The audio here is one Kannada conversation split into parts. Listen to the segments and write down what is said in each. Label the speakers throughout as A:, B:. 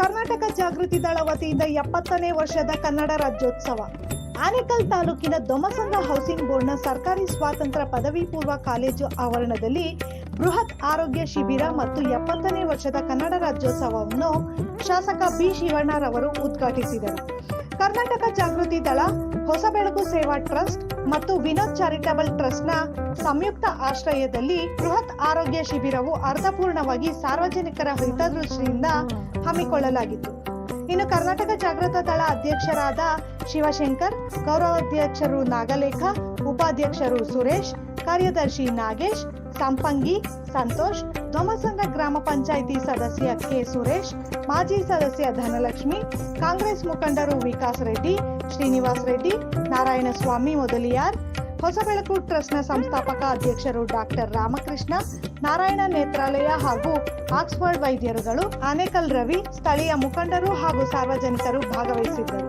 A: ಕರ್ನಾಟಕ ಜಾಗೃತಿ ದಳ ವತಿಯಿಂದ ಎಪ್ಪತ್ತನೇ ವರ್ಷದ ಕನ್ನಡ ರಾಜ್ಯೋತ್ಸವ. ಆನೇಕಲ್ ತಾಲೂಕಿನ ದೊಮಸಂಗ ಹೌಸಿಂಗ್ ಬೋರ್ಡ್ನ ಸರ್ಕಾರಿ ಸ್ವಾತಂತ್ರ್ಯ ಪದವಿ ಪೂರ್ವ ಕಾಲೇಜು ಆವರಣದಲ್ಲಿ ಬೃಹತ್ ಆರೋಗ್ಯ ಶಿಬಿರ ಮತ್ತು ಎಪ್ಪತ್ತನೇ ವರ್ಷದ ಕನ್ನಡ ರಾಜ್ಯೋತ್ಸವವನ್ನು ಶಾಸಕ ಬಿ ಶಿವಣ್ಣರವರು ಉದ್ಘಾಟಿಸಿದರು. ಕರ್ನಾಟಕ ಜಾಗೃತಿ ದಳ ಹೊಸ ಬೆಳಕು ಸೇವಾ ಟ್ರಸ್ಟ್ ಮತ್ತು ವಿನೋದ್ ಚಾರಿಟಬಲ್ ಟ್ರಸ್ಟ್ನ ಸಂಯುಕ್ತ ಆಶ್ರಯದಲ್ಲಿ ಬೃಹತ್ ಆರೋಗ್ಯ ಶಿಬಿರವು ಅರ್ಥಪೂರ್ಣವಾಗಿ ಸಾರ್ವಜನಿಕರ ಹಿತದೃಷ್ಟಿಯಿಂದ ಹಮ್ಮಿಕೊಳ್ಳಲಾಗಿತ್ತು. ಇನ್ನು ಕರ್ನಾಟಕ ಜಾಗೃತ ದಳ ಅಧ್ಯಕ್ಷರಾದ ಶಿವಶಂಕರ್, ಗೌರವಾಧ್ಯಕ್ಷರು ನಾಗಲೇಖ, ಉಪಾಧ್ಯಕ್ಷರು ಸುರೇಶ್, ಕಾರ್ಯದರ್ಶಿ ನಾಗೇಶ್, ಸಂಪಂಗಿ ಸಂತೋಷ್ ಧ್ವಮಸಂಗ ಗ್ರಾಮ ಪಂಚಾಯಿತಿ ಸದಸ್ಯ ಕೆ ಸುರೇಶ್, ಮಾಜಿ ಸದಸ್ಯ ಧನಲಕ್ಷ್ಮಿ, ಕಾಂಗ್ರೆಸ್ ಮುಖಂಡರು ವಿಕಾಸ್ ರೆಡ್ಡಿ, ಶ್ರೀನಿವಾಸ್ ರೆಡ್ಡಿ, ನಾರಾಯಣಸ್ವಾಮಿ ಮೊದಲಿಯಾರ್ ಹೊಸಬೆಳಕು ಟ್ರಸ್ಟ್ನ ಸಂಸ್ಥಾಪಕ ಅಧ್ಯಕ್ಷರು ಡಾಕ್ಟರ್ ರಾಮಕೃಷ್ಣ, ನಾರಾಯಣ ನೇತ್ರಾಲಯ ಹಾಗೂ ಆಕ್ಸ್ಫರ್ಡ್ ವೈದ್ಯರುಗಳು, ಆನೇಕಲ್ ರವಿ, ಸ್ಥಳೀಯ ಮುಖಂಡರು ಹಾಗೂ ಸಾರ್ವಜನಿಕರು ಭಾಗವಹಿಸಿದ್ದರು.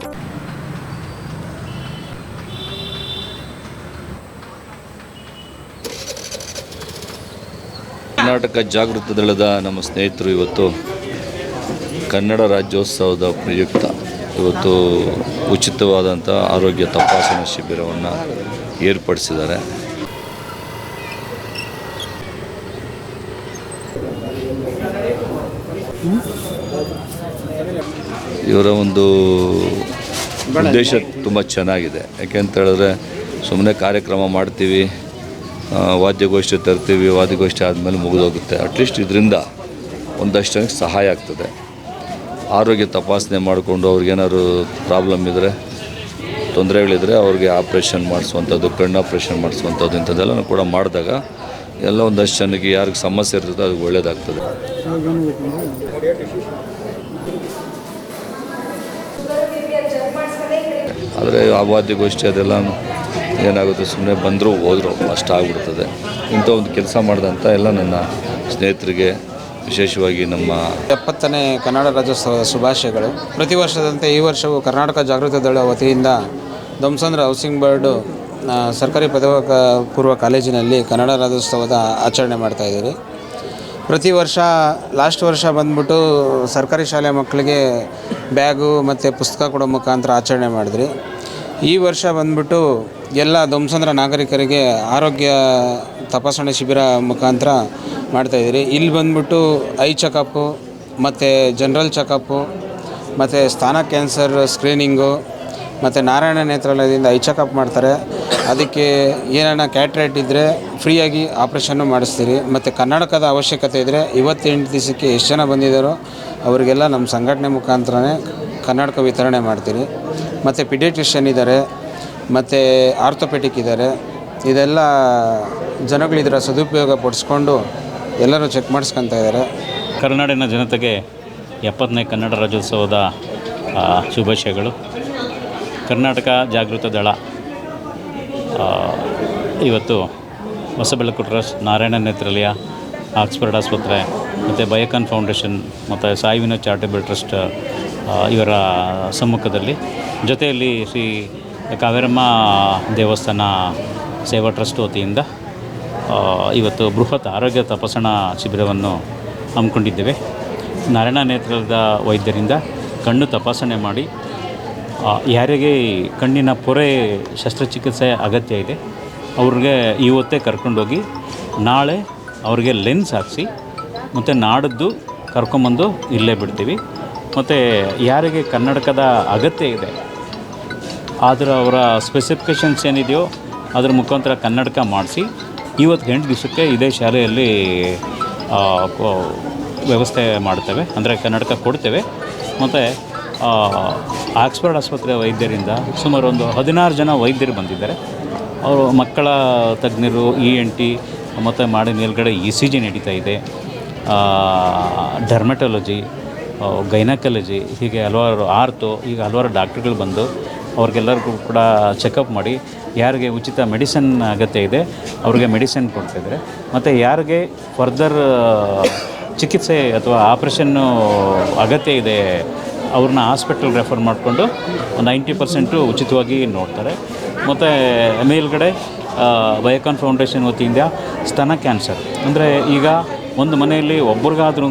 B: ಕರ್ನಾಟಕ ಜಾಗೃತ ದಳದ ನಮ್ಮ ಸ್ನೇಹಿತರು ಇವತ್ತು ಕನ್ನಡ ರಾಜ್ಯೋತ್ಸವದ ಪ್ರಯುಕ್ತ. ಇವತ್ತು ಉಚಿತವಾದಂಥ ಆರೋಗ್ಯ ತಪಾಸಣಾ ಶಿಬಿರವನ್ನು ಏರ್ಪಡಿಸಿದ್ದಾರೆ. ಇವರ ಒಂದು ಉದ್ದೇಶ ತುಂಬ ಚೆನ್ನಾಗಿದೆ. ಯಾಕೆಂತ ಹೇಳಿದ್ರೆ ಸುಮ್ಮನೆ ಕಾರ್ಯಕ್ರಮ ಮಾಡ್ತೀವಿ ವಾದ್ಯಗೋಷ್ಠಿ ತರ್ತೀವಿ, ವಾದ್ಯಗೋಷ್ಠಿ ಆದಮೇಲೆ ಮುಗಿದೋಗುತ್ತೆ. ಅಟ್ಲೀಸ್ಟ್ ಇದರಿಂದ ಒಂದಷ್ಟು ಜನಕ್ಕೆ ಸಹಾಯ ಆಗ್ತದೆ. ಆರೋಗ್ಯ ತಪಾಸಣೆ ಮಾಡಿಕೊಂಡು ಅವ್ರಿಗೇನಾದ್ರು ಪ್ರಾಬ್ಲಮ್ ಇದ್ದರೆ ತೊಂದರೆಗಳಿದ್ರೆ ಅವ್ರಿಗೆ ಆಪ್ರೇಷನ್ ಮಾಡಿಸುವಂಥದ್ದು, ಕಣ್ಣು ಆಪ್ರೇಷನ್ ಮಾಡಿಸುವಂಥದ್ದು ಇಂಥದ್ದೆಲ್ಲ ಕೂಡ ಮಾಡಿದಾಗ ಎಲ್ಲ ಒಂದಷ್ಟು ಜನಕ್ಕೆ ಯಾರಿಗೆ ಸಮಸ್ಯೆ ಇರ್ತದೆ ಅದು ಒಳ್ಳೆಯದಾಗ್ತದೆ ಆದರೆ ಅವಾದ್ಯ ಗೋಷ್ಠಿ ಅದೆಲ್ಲ ಏನಾಗುತ್ತೆ ಸುಮ್ಮನೆ ಬಂದರೂ ಹೋದರು ಅಷ್ಟು ಆಗ್ಬಿಡ್ತದೆ. ಇಂಥ ಒಂದು ಕೆಲಸ ಮಾಡಿದಂಥ ಎಲ್ಲ ನನ್ನ ಸ್ನೇಹಿತರಿಗೆ ವಿಶೇಷವಾಗಿ ನಮ್ಮ
C: ಎಪ್ಪತ್ತನೇ ಕನ್ನಡ ರಾಜ್ಯೋತ್ಸವದ ಶುಭಾಶಯಗಳು. ಪ್ರತಿ ವರ್ಷದಂತೆ ಈ ವರ್ಷವೂ ಕರ್ನಾಟಕ ಜಾಗೃತಿ ದಳ ವತಿಯಿಂದ ಧ್ವಂಸಂದ್ರ ಹೌಸಿಂಗ್ ಬೋರ್ಡು ಸರ್ಕಾರಿ ಪದವಿ ಪೂರ್ವ ಕಾಲೇಜಿನಲ್ಲಿ ಕನ್ನಡ ರಾಜ್ಯೋತ್ಸವದ ಆಚರಣೆ ಮಾಡ್ತಾಯಿದ್ದೀವಿ ಪ್ರತಿ ವರ್ಷ, ಲಾಸ್ಟ್ ವರ್ಷ ಬಂದ್ಬಿಟ್ಟು ಸರ್ಕಾರಿ ಶಾಲೆ ಮಕ್ಕಳಿಗೆ ಬ್ಯಾಗು ಮತ್ತು ಪುಸ್ತಕ ಕೊಡೋ ಮುಖಾಂತರ ಆಚರಣೆ ಮಾಡಿದ್ರಿ. ಈ ವರ್ಷ ಬಂದ್ಬಿಟ್ಟು ಎಲ್ಲ ಧ್ವಂಸಂದ್ರ ನಾಗರಿಕರಿಗೆ ಆರೋಗ್ಯ ತಪಾಸಣೆ ಶಿಬಿರ ಮುಖಾಂತರ ಮಾಡ್ತಾಯಿದ್ದೀರಿ ಇಲ್ಲಿ ಬಂದ್ಬಿಟ್ಟು ಐ ಚೆಕಪ್ಪು ಮತ್ತು ಜನರಲ್ ಚೆಕಪ್ಪು ಮತ್ತು ಸ್ಥಾನ ಕ್ಯಾನ್ಸರ್ ಸ್ಕ್ರೀನಿಂಗು ಮತ್ತು ನಾರಾಯಣ ನೇತ್ರಾಲಯದಿಂದ ಐ ಚೆಕಪ್ ಮಾಡ್ತಾರೆ. ಅದಕ್ಕೆ ಏನಾರ ಕ್ಯಾಟ್ರೇಟ್ ಇದ್ದರೆ ಫ್ರೀಯಾಗಿ ಆಪ್ರೇಷನ್ನು ಮಾಡಿಸ್ತೀರಿ. ಮತ್ತು ಕನ್ನಡಕದ ಅವಶ್ಯಕತೆ ಇದ್ದರೆ ಇವತ್ತೆಂಟು ದಿವಸಕ್ಕೆ ಎಷ್ಟು ಜನ ಬಂದಿದ್ದಾರೋ ಅವರಿಗೆಲ್ಲ ನಮ್ಮ ಸಂಘಟನೆ ಮುಖಾಂತರನೇ ಕನ್ನಡಕ ವಿತರಣೆ ಮಾಡ್ತೀರಿ. ಮತ್ತು ಪಿಡಿಯಾಟ್ರಿಷಿಯನ್ ಇದ್ದಾರೆ ಮತ್ತು ಆರ್ಥೋಪೆಟಿಕ್ ಇದ್ದಾರೆ ಇದೆಲ್ಲ ಜನಗಳು ಇದರ ಸದುಪಯೋಗ ಪಡಿಸ್ಕೊಂಡು ಎಲ್ಲರೂ ಚೆಕ್ ಮಾಡಿಸ್ಕೊತಾ ಇದ್ದಾರೆ
D: ಕರ್ನಾಡಿನ ಜನತೆಗೆ ಎಪ್ಪತ್ತನೇ ಕನ್ನಡ ರಾಜ್ಯೋತ್ಸವದ ಶುಭಾಶಯಗಳು. ಕರ್ನಾಟಕ ಜಾಗೃತ ದಳ ಇವತ್ತು ಹೊಸಬೆಳಕು ಟ್ರಸ್ಟ್, ನಾರಾಯಣ ನೇತ್ರಾಲಯ, ಆಕ್ಸ್ಫರ್ಡ್ ಆಸ್ಪತ್ರೆ ಮತ್ತು ಬಯಕನ್ ಫೌಂಡೇಶನ್ ಮತ್ತು ಸಾಯಿ ಚಾರಿಟೇಬಲ್ ಟ್ರಸ್ಟ್ ಇವರ ಸಮ್ಮುಖದಲ್ಲಿ ಜೊತೆಯಲ್ಲಿ ಶ್ರೀ ಕಾವೇರಮ್ಮ ದೇವಸ್ಥಾನ ಸೇವಾ ಟ್ರಸ್ಟ್ ವತಿಯಿಂದ ಇವತ್ತು ಬೃಹತ್ ಆರೋಗ್ಯ ತಪಾಸಣಾ ಶಿಬಿರವನ್ನು ಹಮ್ಮಿಕೊಂಡಿದ್ದೇವೆ. ನಾರಾಯಣ ನೇತ್ರದ ವೈದ್ಯರಿಂದ ಕಣ್ಣು ತಪಾಸಣೆ ಮಾಡಿ ಯಾರಿಗೆ ಕಣ್ಣಿನ ಪೊರೆ ಶಸ್ತ್ರಚಿಕಿತ್ಸೆ ಅಗತ್ಯ ಇದೆ, ಅವ್ರಿಗೆ ಇವತ್ತೇ ಕರ್ಕೊಂಡೋಗಿ ನಾಳೆ ಅವ್ರಿಗೆ ಲೆನ್ಸ್ ಹಾಕಿಸಿ, ಮತ್ತು ನಾಡದ್ದು ಕರ್ಕೊಂಬಂದು ಇಲ್ಲೇ ಬಿಡ್ತೀವಿ. ಮತ್ತು ಯಾರಿಗೆ ಕನ್ನಡಕದ ಅಗತ್ಯ ಇದೆ, ಆದರೆ ಅವರ ಸ್ಪೆಸಿಫಿಕೇಷನ್ಸ್ ಏನಿದೆಯೋ ಅದ್ರ ಮುಖಾಂತರ ಕನ್ನಡಕ ಮಾಡಿಸಿ, ಇವತ್ತು ಎಂಟು ದಿವಸಕ್ಕೆ ಇದೇ ಶಾಲೆಯಲ್ಲಿ ವ್ಯವಸ್ಥೆ ಮಾಡ್ತೇವೆ. ಅಂದರೆ ಕನ್ನಡಕ ಕೊಡ್ತೇವೆ. ಮತ್ತು ಆಕ್ಸ್ಫರ್ಡ್ ಆಸ್ಪತ್ರೆ ವೈದ್ಯರಿಂದ ಸುಮಾರು ಒಂದು ಹದಿನಾರು ಜನ ವೈದ್ಯರು ಬಂದಿದ್ದಾರೆ. ಅವರು ಮಕ್ಕಳ ತಜ್ಞರು ಇ ಎನ್ ಟಿ ಮತ್ತು ಮಾಡಿ ಮೇಲ್ಗಡೆ ಇ ಸಿ ಜಿ ನಡೀತಾ ಇದೆ. ಡರ್ಮೆಟಾಲಜಿ ಗೈನಕಾಲಜಿ ಹೀಗೆ ಹಲವಾರು ಆರ್ತು, ಈಗ ಹಲವಾರು ಡಾಕ್ಟ್ರುಗಳು ಬಂದು ಅವ್ರಿಗೆಲ್ಲರಿಗೂ ಕೂಡ ಚೆಕಪ್ ಮಾಡಿ ಯಾರಿಗೆ ಉಚಿತ ಮೆಡಿಸಿನ್ ಅಗತ್ಯ ಇದೆ, ಅವ್ರಿಗೆ ಮೆಡಿಸಿನ್ ಕೊಡ್ತಿದ್ದಾರೆ ಮತ್ತು ಯಾರಿಗೆ ಫರ್ದರ್ ಚಿಕಿತ್ಸೆ ಅಥವಾ ಆಪ್ರೇಷನ್ನು ಅಗತ್ಯ ಇದೆ ಅವ್ರನ್ನ ಹಾಸ್ಪಿಟಲ್ ರೆಫರ್ ಮಾಡಿಕೊಂಡು ನೈಂಟಿ ಪರ್ಸೆಂಟು ಉಚಿತವಾಗಿ ನೋಡ್ತಾರೆ. ಮತ್ತು ಮೇಲ್ಗಡೆ ಬಯೋಕಾನ್ ಫೌಂಡೇಶನ್ ವತಿಯಿಂದ ಸ್ತನ ಕ್ಯಾನ್ಸರ್. ಅಂದರೆ ಈಗ ಒಂದು ಮನೆಯಲ್ಲಿ ಒಬ್ರಿಗಾದ್ರೂ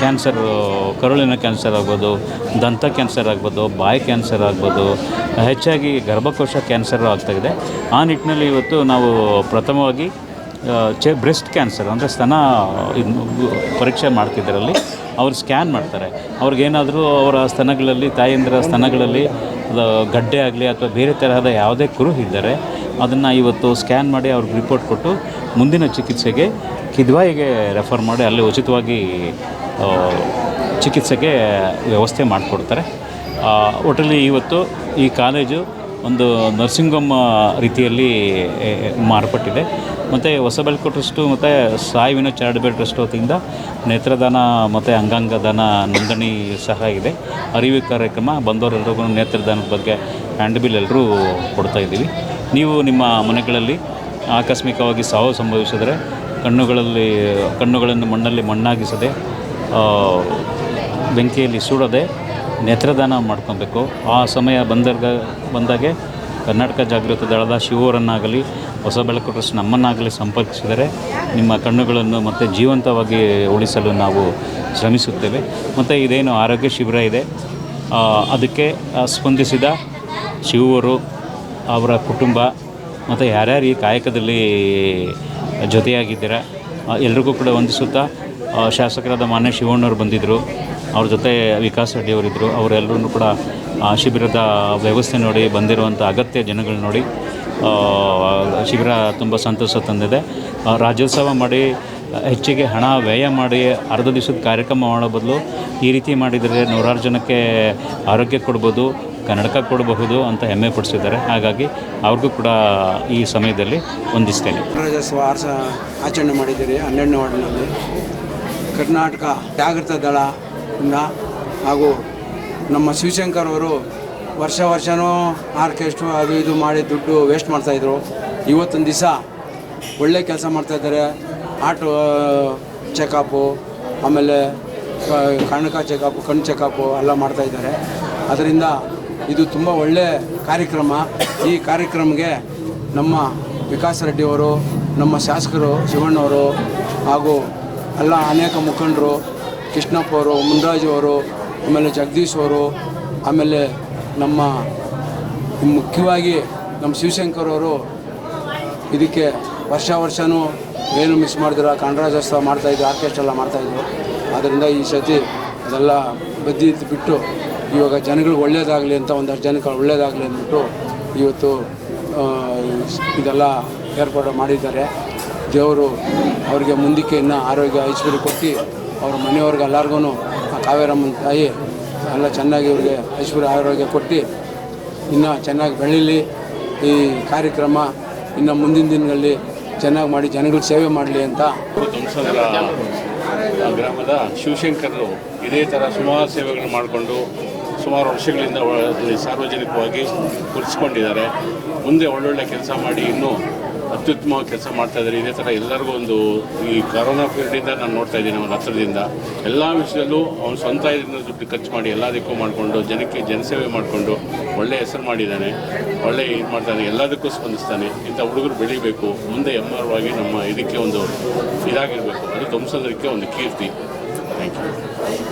D: ಕ್ಯಾನ್ಸರ್, ಕರುಳಿನ ಕ್ಯಾನ್ಸರ್ ಆಗ್ಬೋದು, ದಂತ ಕ್ಯಾನ್ಸರ್ ಆಗ್ಬೋದು, ಬಾಯಿ ಕ್ಯಾನ್ಸರ್ ಆಗ್ಬೋದು, ಹೆಚ್ಚಾಗಿ ಗರ್ಭಕೋಶ ಕ್ಯಾನ್ಸರ್ ಆಗ್ತಾಯಿದೆ ಆ ನಿಟ್ಟಿನಲ್ಲಿ ಇವತ್ತು ನಾವು ಪ್ರಥಮವಾಗಿ ಚೆ ಬ್ರೆಸ್ಟ್ ಕ್ಯಾನ್ಸರ್ ಅಂದರೆ ಸ್ತನ ಪರೀಕ್ಷೆ ಮಾಡ್ತಿದ್ದರಲ್ಲಿ, ಅವ್ರು ಸ್ಕ್ಯಾನ್ ಮಾಡ್ತಾರೆ. ಅವ್ರಿಗೇನಾದರೂ ಅವರ ಸ್ತನಗಳಲ್ಲಿ, ತಾಯಂದಿರ ಸ್ತನಗಳಲ್ಲಿ ಗಡ್ಡೆ ಆಗಲಿ ಅಥವಾ ಬೇರೆ ತರಹದ ಯಾವುದೇ ಕುರು ಇದ್ದರೆ, ಅದನ್ನು ಇವತ್ತು ಸ್ಕ್ಯಾನ್ ಮಾಡಿ ಅವ್ರಿಗೆ ರಿಪೋರ್ಟ್ ಕೊಟ್ಟು, ಮುಂದಿನ ಚಿಕಿತ್ಸೆಗೆ, ಕಿದ್ವಾಯಿಗೆ ರೆಫರ್ ಮಾಡಿ, ಅಲ್ಲಿ ಉಚಿತವಾಗಿ ಚಿಕಿತ್ಸೆಗೆ ವ್ಯವಸ್ಥೆ ಮಾಡಿಕೊಡ್ತಾರೆ. ಒಟ್ಟಲ್ಲಿ ಇವತ್ತು ಈ ಕಾಲೇಜು ಒಂದು ನರ್ಸಿಂಗ್ ಹೋಮ್ ರೀತಿಯಲ್ಲಿ ಮಾರ್ಪಟ್ಟಿದೆ. ಮತ್ತು ಹೊಸಬೆಳಕು ಟ್ರಸ್ಟು ಮತ್ತು ಸಾಯಿ ವಿನೋದ್ ಚಾರಿಟಬಲ್ ಟ್ರಸ್ಟ್ ವತಿಯಿಂದ ನೇತ್ರದಾನ, ಮತ್ತು ಅಂಗಾಂಗ ದಾನ ನೋಂದಣಿ ಸಹ ಇದೆ. ಅರಿವು ಕಾರ್ಯಕ್ರಮ ಬಂದವರೆಲ್ಲರಿಗೂ ನೇತ್ರದಾನದ ಬಗ್ಗೆ ಹ್ಯಾಂಡ್ ಬಿಲ್ ಎಲ್ಲರೂ ಕೊಡ್ತಾ ಇದ್ದೀವಿ. ನೀವು ನಿಮ್ಮ ಮನೆಗಳಲ್ಲಿ ಆಕಸ್ಮಿಕವಾಗಿ ಸಾವು ಸಂಭವಿಸಿದರೆ, ಕಣ್ಣುಗಳಲ್ಲಿ, ಕಣ್ಣುಗಳನ್ನು ಮಣ್ಣಲ್ಲಿ ಮಣ್ಣಾಗಿಸದೆ ಬೆಂಕಿಯಲ್ಲಿ ಸುಡದೆ ನೇತ್ರದಾನ ಮಾಡ್ಕೊಬೇಕು. ಆ ಸಮಯ ಬಂದಾಗ ಬಂದಾಗೆ ಕರ್ನಾಟಕ ಜಾಗೃತ ದಳದ ಶಿವರನ್ನಾಗಲಿ, ಹೊಸ ಬೆಳಕು ಟ್ರಸ್ಟ್ ನಮ್ಮನ್ನಾಗಲಿ ಸಂಪರ್ಕಿಸಿದರೆ ನಿಮ್ಮ ಕಣ್ಣುಗಳನ್ನು ಮತ್ತು ಜೀವಂತವಾಗಿ ಉಳಿಸಲು ನಾವು ಶ್ರಮಿಸುತ್ತೇವೆ. ಮತ್ತು ಇದೇನು ಆರೋಗ್ಯ ಶಿಬಿರ ಇದೆ. ಅದಕ್ಕೆ ಸ್ಪಂದಿಸಿದ ಶಿವರು, ಅವರ ಕುಟುಂಬ, ಮತ್ತು ಯಾರ್ಯಾರು ಈ ಕಾಯಕದಲ್ಲಿ ಜೊತೆಯಾಗಿದ್ದೀರಾ ಎಲ್ರಿಗೂ ಕೂಡ ವಂದಿಸುತ್ತಾ ಶಾಸಕರಾದ ಮಾನ್ಯ ಶಿವಣ್ಣವರು ಬಂದಿದ್ದರು ಅವ್ರ ಜೊತೆ ವಿಕಾಸ್ ರೆಡ್ಡಿ ಅವರಿದ್ದರು ಅವರೆಲ್ಲರೂ ಕೂಡ ಶಿಬಿರದ ವ್ಯವಸ್ಥೆ ನೋಡಿ ಬಂದಿರುವಂಥ ಅಗತ್ಯ ಜನಗಳು ನೋಡಿ ಶಿಬಿರ ತುಂಬ ಸಂತೋಷ ತಂದಿದೆ. ರಾಜ್ಯೋತ್ಸವ ಮಾಡಿ, ಹೆಚ್ಚಿಗೆ ಹಣ ವ್ಯಯ ಮಾಡಿ ಅರ್ಧ ದಿವಸದ ಕಾರ್ಯಕ್ರಮ ಮಾಡೋ ಬದಲು ಈ ರೀತಿ ಮಾಡಿದರೆ ನೂರಾರು ಜನಕ್ಕೆ ಆರೋಗ್ಯ ಕೊಡ್ಬೋದು, ಕನ್ನಡಕ ಕೊಡಬಹುದು ಅಂತ ಹೆಮ್ಮೆ ಪಡಿಸಿದ್ದಾರೆ. ಹಾಗಾಗಿ ಅವ್ರಿಗೂ ಕೂಡ ಈ ಸಮಯದಲ್ಲಿ ವಂದಿಸ್ತೇನೆ.
E: ರಾಜ್ಯೋತ್ಸವ ಆರ್ಸ ಆಚರಣೆ ಮಾಡಿದ್ದೀರಿ ಹನ್ನೆರಡನೇ ವಾರ್ಡ್ನಲ್ಲಿ. ಕರ್ನಾಟಕ ಜಾಗೃತ ದಳ ಇಂದ ಹಾಗೂ ನಮ್ಮ ಶಿವಶಂಕರ್ ಅವರು ವರ್ಷ ವರ್ಷವೂ ಆರ್ಕೆಸ್ಟ್ರು ಅದು ಇದು ಮಾಡಿ ದುಡ್ಡು ವೇಸ್ಟ್ ಮಾಡ್ತಾಯಿದ್ರು ಇವತ್ತೊಂದು ದಿವಸ ಒಳ್ಳೆ ಕೆಲಸ ಮಾಡ್ತಾಯಿದ್ದಾರೆ ಆಟೋ ಚೆಕಪ್ಪು ಆಮೇಲೆ ಕಣಕ ಚೆಕಪ್ ಕಣ್ಣು ಚೆಕಪ್ಪು ಎಲ್ಲ ಮಾಡ್ತಾಯಿದ್ದಾರೆ ಅದರಿಂದ ಇದು ತುಂಬ ಒಳ್ಳೆಯ ಕಾರ್ಯಕ್ರಮ. ಈ ಕಾರ್ಯಕ್ರಮಕ್ಕೆ ನಮ್ಮ ವಿಕಾಸ್ ರೆಡ್ಡಿಯವರು ನಮ್ಮ ಶಾಸಕರು ಶಿವಣ್ಣವರು ಹಾಗೂ ಎಲ್ಲ ಅನೇಕ ಮುಖಂಡರು ಕೃಷ್ಣಪ್ಪ ಅವರು, ಮುನ್ರಾಜು ಅವರು, ಆಮೇಲೆ ಜಗದೀಶ್ ಅವರು, ಆಮೇಲೆ ನಮ್ಮ ಮುಖ್ಯವಾಗಿ ನಮ್ಮ ಶಿವಶಂಕರ್ ಅವರು ಇದಕ್ಕೆ ವರ್ಷ ವರ್ಷವೂ ಏನು ಮಿಸ್ ಮಾಡಿದ್ರ ಕನ್ನಡರಾಜ್ಯೋತ್ಸವ ಮಾಡ್ತಾಯಿದ್ರು ಆರ್ಕೆಸ್ಟ್ರೆಲ್ಲ ಮಾಡ್ತಾಯಿದ್ರು ಆದ್ದರಿಂದ ಈ ಸತಿ ಅದೆಲ್ಲ ಬದ್ದಿ ಬಿಟ್ಟು ಇವಾಗ ಜನಗಳಿಗೆ ಒಳ್ಳೇದಾಗಲಿ ಅಂತ ಒಂದಷ್ಟು ಜನಕ್ಕೆ ಒಳ್ಳೇದಾಗಲಿ ಅಂದ್ಬಿಟ್ಟು ಇವತ್ತು ಇದೆಲ್ಲ ಏರ್ಪಾಡು ಮಾಡಿದ್ದಾರೆ. ದೇವರು ಅವರಿಗೆ ಮುಂದಕ್ಕೆ ಇನ್ನೂ ಆರೋಗ್ಯ ಐಶ್ವರ್ಯ ಕೊಟ್ಟು ಅವ್ರ ಮನೆಯವ್ರಿಗೆ ಎಲ್ಲರಿಗೂ ಕಾವೇರಮ್ಮನ ತಾಯಿ ಎಲ್ಲ ಚೆನ್ನಾಗಿ ಇವ್ರಿಗೆ ಐಶ್ವರ್ಯ ಆರೋಗ್ಯ ಕೊಟ್ಟು ಇನ್ನೂ ಚೆನ್ನಾಗಿ ಬೆಳೀಲಿ ಈ ಕಾರ್ಯಕ್ರಮ ಇನ್ನು ಮುಂದಿನ ದಿನಗಳಲ್ಲಿ ಚೆನ್ನಾಗಿ ಮಾಡಿ ಜನಗಳಿಗೆ ಸೇವೆ ಮಾಡಲಿ ಅಂತ.
F: ಗ್ರಾಮದ ಶಿವಶಂಕರರು ಇದೇ ಥರ ಸುಮಾರು ಸೇವೆಗಳನ್ನು ಮಾಡಿಕೊಂಡು ಸುಮಾರು ವರ್ಷಗಳಿಂದ ಸಾರ್ವಜನಿಕವಾಗಿ ಗುರುತಿಸ್ಕೊಂಡಿದ್ದಾರೆ. ಮುಂದೆ ಒಳ್ಳೊಳ್ಳೆ ಕೆಲಸ ಮಾಡಿ ಇನ್ನೂ ಅತ್ಯುತ್ತಮವಾಗಿ ಕೆಲಸ ಮಾಡ್ತಾ ಇದ್ದಾರೆ. ಇದೇ ಥರ ಎಲ್ಲರಿಗೂ ಒಂದು ಈ ಕೊರೋನಾ ಪೀರಿಯಡಿಂದ ನಾನು ನೋಡ್ತಾ ಇದ್ದೀನಿ ಅವನ ಹತ್ರದಿಂದ. ಎಲ್ಲ ವಿಷಯದಲ್ಲೂ ಅವನು ಸ್ವಂತ ಇದರಿಂದ ದುಡ್ಡು ಖರ್ಚು ಮಾಡಿ ಎಲ್ಲದಕ್ಕೂ ಮಾಡಿಕೊಂಡು, ಜನಕ್ಕೆ ಜನಸೇವೆ ಮಾಡಿಕೊಂಡು ಒಳ್ಳೆಯ ಹೆಸರು ಮಾಡಿದ್ದಾನೆ. ಒಳ್ಳೆ ಇದು ಮಾಡ್ತಾನೆ ಎಲ್ಲದಕ್ಕೂ ಸ್ಪಂದಿಸ್ತಾನೆ. ಇಂಥ ಹುಡುಗರು ಬೆಳಿಬೇಕು. ಮುಂದೆ ಎಮ್ಮರವಾಗಿ ನಮ್ಮ ಇದಕ್ಕೆ ಒಂದು ಇದಾಗಿರಬೇಕು. ಅದು ಧ್ವಂಸೋದಕ್ಕೆ ಒಂದು ಕೀರ್ತಿ. Thank you